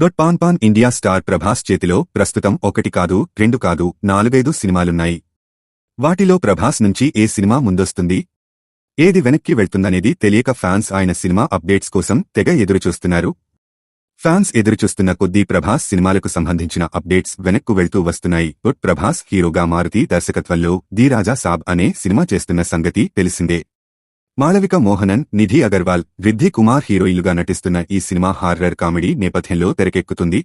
Dot pan pan India star Prabhas చేతిలో ప్రస్తుతం ఒకటి కాదు రెండు కాదు నాలుగైదు సినిమాలున్నాయి. వాటిలో ప్రభాస్ నుంచి ఏ సినిమా ముందొస్తుంది? ఏది వెనక్కి వెళ్తుందనేది తెలియక ఫ్యాన్స్ ఆయన సినిమా అప్డేట్స్ కోసం తెగ ఎదురుచూస్తున్నారు. ఫ్యాన్స్ ఎదురుచూస్తున్న కొద్దీ ప్రభాస్ సినిమాలకు సంబంధించిన అప్డేట్స్ వెనక్కు వెళ్తూ వస్తున్నాయి. దొట్ ప్రభాస్ హీరోగా మారుతి దర్శకత్వంలో దీరాజా సాబ్ అనే సినిమా చేస్తున్న సంగతి తెలిసిందే. మాళవిక మోహనన్ నిధి అగర్వాల్ రిద్ధి కుమార్ హీరోయిలుగా నటిస్తున్న ఈ సినిమా హార్రర్ కామెడీ నేపథ్యంలో తెరకెక్కుతుంది.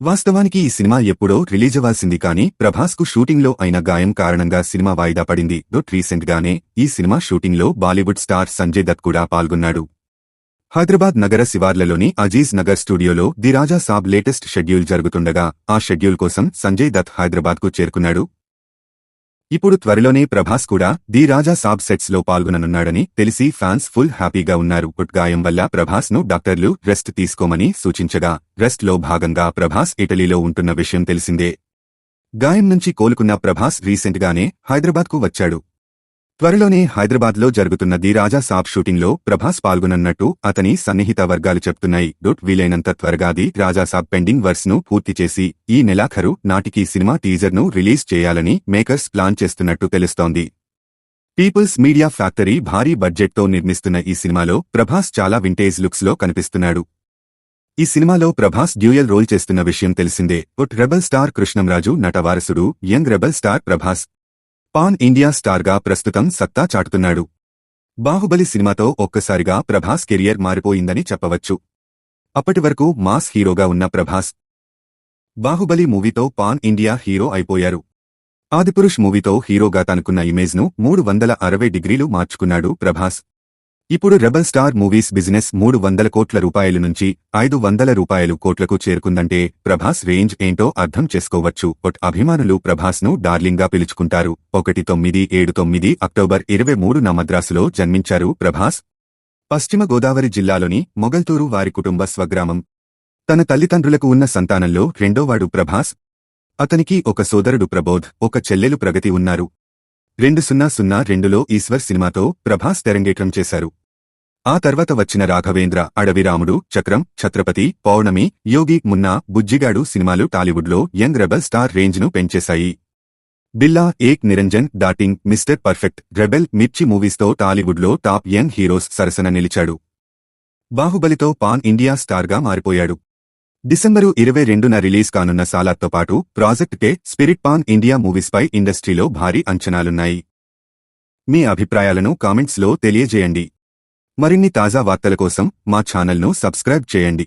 వాస్తవానికి ఈ సినిమా ఎప్పుడో రిలీజవ్వాల్సింది కానీ ప్రభాస్కు షూటింగ్లో అయిన గాయం కారణంగా సినిమా వాయిదా పడింది. డొట్ రీసెంట్ గానే ఈ సినిమా షూటింగ్లో బాలీవుడ్ స్టార్ సంజయ్ దత్ కూడా పాల్గొన్నాడు. హైదరాబాద్ నగర శివార్లలోని అజీజ్ నగర్ స్టూడియోలో the Raja Saab latest schedule జరుగుతుండగా ఆ షెడ్యూల్ కోసం సంజయ్ దత్ హైదరాబాద్కు చేరుకున్నాడు. ఇప్పుడు త్వరలోనే ప్రభాస్ కూడా ది రాజా సాబ్ సెట్స్లో పాల్గొననున్నాడని తెలిసి ఫ్యాన్స్ ఫుల్ హ్యాపీగా ఉన్నారు. పుట్ గాయం వల్ల ప్రభాస్ను డాక్టర్లు రెస్ట్ తీసుకోమని సూచించగా రెస్ట్లో భాగంగా ప్రభాస్ ఇటలీలో ఉంటున్న విషయం తెలిసిందే. గాయం నుంచి కోలుకున్న ప్రభాస్ రీసెంట్ గానే హైదరాబాద్కు వచ్చాడు. త్వరలోనే హైదరాబాద్లో జరుగుతున్న ది రాజా సాబ్ షూటింగ్లో ప్రభాస్ పాల్గొనన్నట్టు అతని సన్నిహిత వర్గాలు చెప్తున్నాయి. డొట్ వీలైనంత త్వరగా ది రాజా సాబ్ పెండింగ్ వర్స్ను పూర్తి చేసి ఈ నెలాఖరు నాటికి సినిమా టీజర్ను రిలీజ్ చేయాలని మేకర్స్ ప్లాన్ చేస్తున్నట్టు తెలుస్తోంది. పీపుల్స్ మీడియా ఫ్యాక్టరీ భారీ బడ్జెట్తో నిర్మిస్తున్న ఈ సినిమాలో ప్రభాస్ చాలా వింటేజ్ లుక్స్లో కనిపిస్తున్నాడు. ఈ సినిమాలో ప్రభాస్ డ్యూయల్ రోల్ చేస్తున్న విషయం తెలిసిందే. ఒట్ rebel star Krishnam Raju నటవారసుడు young rebel star Prabhas pan India స్టార్గా ప్రస్తుతం సత్తా చాటుతున్నాడు. బాహుబలి సినిమాతో ఒక్కసారిగా ప్రభాస్ కెరియర్ మారిపోయిందని చెప్పవచ్చు. అప్పటి వరకు మాస్ హీరోగా ఉన్న ప్రభాస్ బాహుబలి మూవీతో పాన్ ఇండియా హీరో అయిపోయారు. ఆదిపురుష్ మూవీతో హీరోగా తనుకున్న ఇమేజ్ను మూడు వందల అరవై డిగ్రీలు మార్చుకున్నాడు ప్రభాస్. ఇప్పుడు రెబల్ స్టార్ మూవీస్ బిజినెస్ మూడు వందల కోట్ల రూపాయల నుంచి ఐదు వందల రూపాయలు కోట్లకు చేరుకుందంటే ప్రభాస్ రేంజ్ ఏంటో అర్థం చేసుకోవచ్చు. ఒట్ అభిమానులు ప్రభాస్ను డార్లింగ్గా పిలుచుకుంటారు. ఒకటి తొమ్మిది ఏడు తొమ్మిది అక్టోబర్ ఇరవై మూడున మద్రాసులో జన్మించారు ప్రభాస్. పశ్చిమ గోదావరి జిల్లాలోని మొగల్తూరు వారి కుటుంబ స్వగ్రామం. తన తల్లిదండ్రులకు ఉన్న సంతానంలో రెండోవాడు ప్రభాస్. అతనికి ఒక సోదరుడు ప్రబోధ్ ఒక చెల్లెలు ప్రగతి ఉన్నారు. రెండు సున్నా సున్నా రెండులో ఈశ్వర్ సినిమాతో ప్రభాస్ తెరంగేట్రం చేశారు. ఆ తర్వాత వచ్చిన రాఘవేంద్ర అడవిరాముడు చక్రం ఛత్రపతి పౌర్ణమి యోగి మున్నా బుజ్జిగాడు సినిమాలు టాలీవుడ్లో యంగ్ రెబల్ స్టార్ రేంజ్ను పెంచేశాయి. Billa Ek Niranjan Darling Mr Perfect Rebel Mirchi మూవీస్తో టాలీవుడ్లో టాప్ యంగ్ హీరోస్ సరసన నిలిచాడు. బాహుబలితో పాన్ ఇండియా స్టార్గా మారిపోయాడు. డిసెంబరు ఇరవై రెండున రిలీజ్ కానున్న సాలార్తో పాటు project K spirit pan India మూవీస్పై ఇండస్ట్రీలో భారీ అంచనాలున్నాయి. మీ అభిప్రాయాలను కామెంట్స్లో తెలియజేయండి. మరిన్ని తాజా వార్తల కోసం మా ఛానల్ను సబ్స్క్రైబ్ చేయండి.